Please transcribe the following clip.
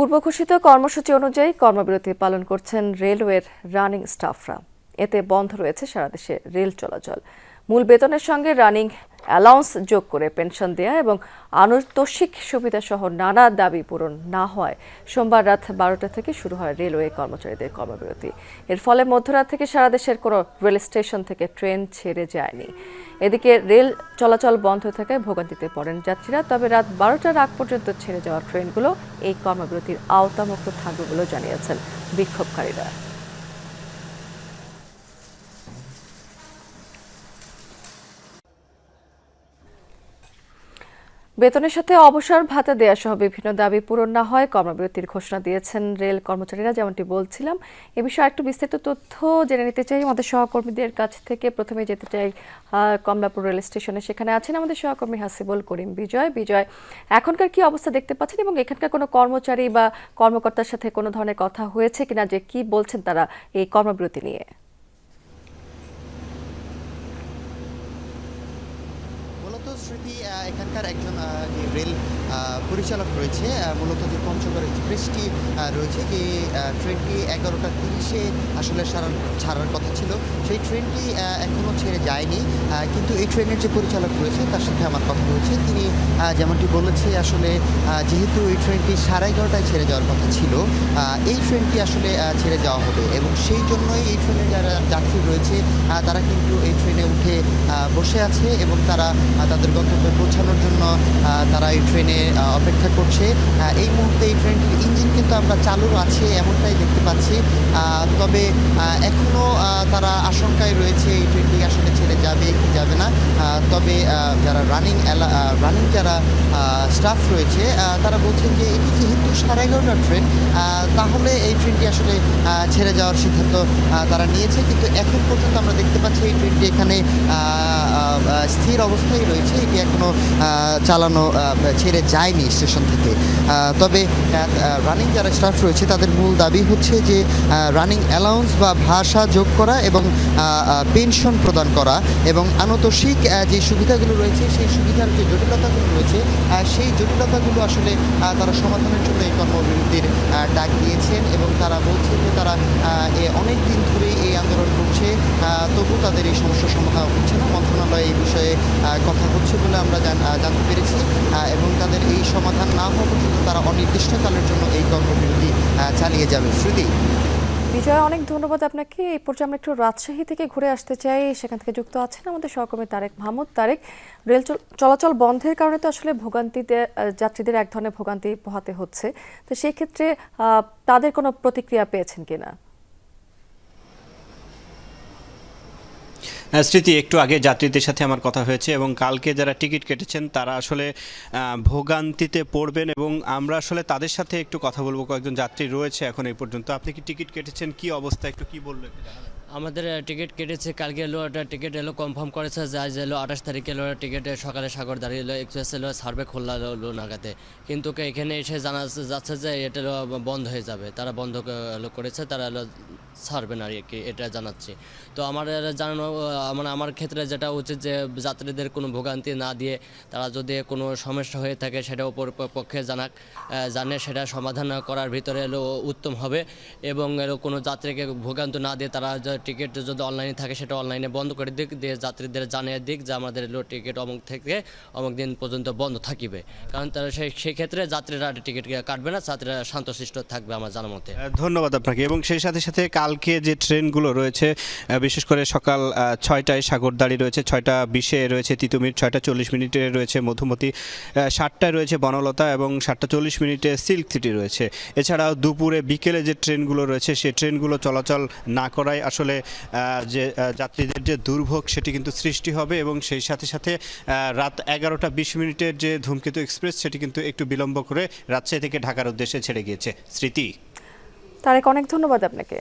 পূর্ব ঘোষিত কর্মসূচি অনুযায়ী কর্মবিরতি পালন করছেন রেলওয়ের রানিং স্টাফরা। এতে বন্ধ রয়েছে সারা দেশে রেল চলাচল। মূল বেতনের সঙ্গে রানিং অ্যালাউন্স যোগ করে পেনশন দেয়া এবং আনুতোষিক সুবিধা সহ নানা দাবি পূরণ না হয়। সোমবার রাত বারোটা থেকে শুরু হয় রেলওয়ে কর্মচারীদের কর্মবিরতি। এর ফলে মধ্যরাত থেকে সারা দেশের কোনো রেল স্টেশন থেকে ট্রেন ছেড়ে যায়নি। এদিকে রেল চলাচল বন্ধ থাকায় ভোগান্তিতে পড়েন যাত্রীরা, তবে রাত বারোটার আগ পর্যন্ত ছেড়ে যাওয়া ট্রেনগুলো এই কর্মবিরতির আওতামুক্ত থাকবে বলেও জানিয়েছেন বিক্ষোভকারীরা। বেতনের সাথে অবসর ভাতা দেয়া সহ বিভিন্ন দাবি পূরণ না হয়, কর্মবিরতির ঘোষণা দিয়েছেন রেল কর্মচারীরা, যেমনটি বলছিলাম। এ বিষয়ে একটু বিস্তারিত তথ্য জেনে নিতে চাই। আমাদের সহকর্মীদের কাছ থেকে প্রথমে যেতে চাই কমলাপুর রেল স্টেশনে। সেখানে আছেন আমাদের সহকর্মী হাসিবুল করিম বিজয়। বিজয়, এখনকার কি অবস্থা দেখতে পাচ্ছেন এবং এখানকার কোনো কর্মচারী বা কর্মকর্তার সাথে কোনো ধরনের কথা হয়েছে কিনা? যে কি বলছেন তারা এই কর্মবিরতি নিয়ে? মূলত এখানকার একজন রেল পরিচালক রয়েছে মূলত যে পঞ্চগড় এক্সপ্রেসটি রয়েছে যে ট্রেনটি এগারোটা তিরিশে আসলে সারার, ছাড়ার কথা ছিল। সেই ট্রেনটি এখনও ছেড়ে যায়নি। কিন্তু এই ট্রেনের যে পরিচালক রয়েছে, তার সাথে আমার কথা হয়েছে। তিনি যেমনটি বলেছে, আসলে যেহেতু এই ট্রেনটি সাড়ে এগারোটায় ছেড়ে যাওয়ার কথা ছিল এই ট্রেনটি আসলে ছেড়ে যাওয়া হবে। এবং সেই জন্যই এই ট্রেনে যারা যাত্রী রয়েছে তারা কিন্তু এই ট্রেনে উঠে বসে আছে এবং তারা তাদের গন্তব্যে পৌঁছানোর জন্য তারা এই ট্রেনে অপেক্ষা করছে। এই মুহূর্তে এই ট্রেনটির ইঞ্জিন কিন্তু আমরা চালু আছে, এমনটাই দেখতে পাচ্ছি। তবে এখনও তারা আশঙ্কায় রয়েছে এই ট্রেনটি আসলে ছেড়ে যাবে কি যাবে না। তবে যারা রানিং রানিং যারা স্টাফ রয়েছে তারা বলছেন যে এটি যেহেতু সাড়ে এগারোটার ট্রেন তাহলে এই ট্রেনটি আসলে ছেড়ে যাওয়ার সিদ্ধান্ত তারা নিয়েছে। কিন্তু এখন পর্যন্ত আমরা দেখতে পাচ্ছি এই ট্রেনটি এখানে স্থির অবস্থায় রয়েছে। এটি এখনও চালানো ছেড়ে যায়নি স্টেশন থেকে। তবে রানিং যারা স্টাফ রয়েছে, তাদের মূল দাবি হচ্ছে যে রানিং অ্যালাউন্স বা ভাষা যোগ করা এবং পেনশন প্রদান করা এবং আনতোষিক যে সুবিধাগুলো রয়েছে, সেই সুবিধার যে জটিলতাগুলো রয়েছে সেই জটিলতাগুলো আসলে তারা সমাধানের জন্য এই কর্মবিরতির ডাক দিয়েছেন এবং তারা বলছেন যে তারা অনেক দিন এই আন্দোলন করছে তবু তাদের এই সমস্যার সমাধান হচ্ছে না। মন্ত্রণালয় এই বিষয়ে কথা হচ্ছে বলে আমরা জান- জানতে পেরেছি এবং তাদের এই সমাধান না হওয়া পর্যন্ত তারা অনির্দিষ্টকালের জন্য এই কর্মবিরতি চালিয়ে যাবে। শ্রুতি? বিজয়, অনেক ধন্যবাদ আপনাকে। এই পর্যায়ে আমরা একটু রাজশাহী থেকে ঘুরে আসতে চাই। সেখান থেকে যুক্ত আছেন আমাদের সহকর্মী তারেক মাহমুদ। তারেক, রেল চল- চলাচল বন্ধের কারণে তো আসলে ভোগান্তিতে যাত্রীদের এক ধরনের ভোগান্তি পোহাতে হচ্ছে। তো সেই ক্ষেত্রে তাদের কোনো প্রতিক্রিয়া পেয়েছেন কিনা? স্মৃতি, একটু আগে যাত্রীদের সাথে আমার কথা হয়েছে এবং কালকে যারা টিকিট কেটেছেন, তারা আসলে ভোগান্তিতে পড়বেন এবং আমরা আসলে তাদের সাথে একটু কথা বলব। কয়েকজন যাত্রী রয়েছে এখন এই পর্যন্ত। আপনি কি টিকিট কেটেছেন? কি অবস্থা? একটু কি বললেন আমাদের টিকিট কেটেছে, কালকে এলো একটা টিকিট এলো কনফার্ম করেছে যে এলো আঠাশ তারিখে এলো টিকিট সকালে সাগর দাঁড়িয়ে এলো এক্সপ্রেস এলো সার্ভে খোলা এলো নাগাতে। কিন্তু এখানে এসে জানা যাচ্ছে যে এটা বন্ধ হয়ে যাবে। তারা বন্ধ করেছে, তারা এলো ছাড়বে না আর কি, এটা জানাচ্ছি। তো আমার জানানো মানে আমার ক্ষেত্রে যেটা উচিত যে যাত্রীদের কোনো ভোগান্তি না দিয়ে তারা যদি কোনো সমস্যা হয়ে থাকে, সেটা ওপর পক্ষে জানাক জানে সেটা সমাধান করার ভিতরে এলো, উত্তম হবে। এবং এলো কোনো যাত্রীকে ভোগান্তি না দিয়ে তারা টিকিট যদি অনলাইনে থাকে, সেটা অনলাইনে বন্ধ করে দিক, দিয়ে যাত্রীদের জানিয়ে দিক যে আমাদের টিকিট অমুক থেকে অমুক দিন পর্যন্ত বন্ধ থাকিবে। কারণ তারা সেই সেই ক্ষেত্রে যাত্রীরা টিকিট কাটবে না, যাত্রীরা শান্তশিষ্ট থাকবে আমার জানা মতে। ধন্যবাদ আপনাকে। এবং সেই সাথে সাথে কালকে যে ট্রেনগুলো রয়েছে বিশেষ করে সকাল ছয়টায় সাগরদাড়ি রয়েছে, ছয়টা বিশে রয়েছে তিতুমির ছয়টা চল্লিশ মিনিটে রয়েছে মধুমতি সাতটায় রয়েছে বনলতা এবং সাতটা চল্লিশ মিনিটে সিল্ক সিটি রয়েছে। এছাড়াও দুপুরে বিকেলে যে ট্রেনগুলো রয়েছে সেই ট্রেনগুলো চলাচল না করায় আসলে আহ, যে যাত্রীদের যে দুর্ভোগ সেটি কিন্তু সৃষ্টি হবে এবং সেই সাথে সাথে রাত এগারোটা বিশ মিনিটের যে ধূমকেতু এক্সপ্রেস সেটি কিন্তু একটু বিলম্ব করে রাজশাহী থেকে ঢাকার উদ্দেশ্যে ছেড়ে গিয়েছে। স্মৃতি। তারেক অনেক ধন্যবাদ আপনাকে।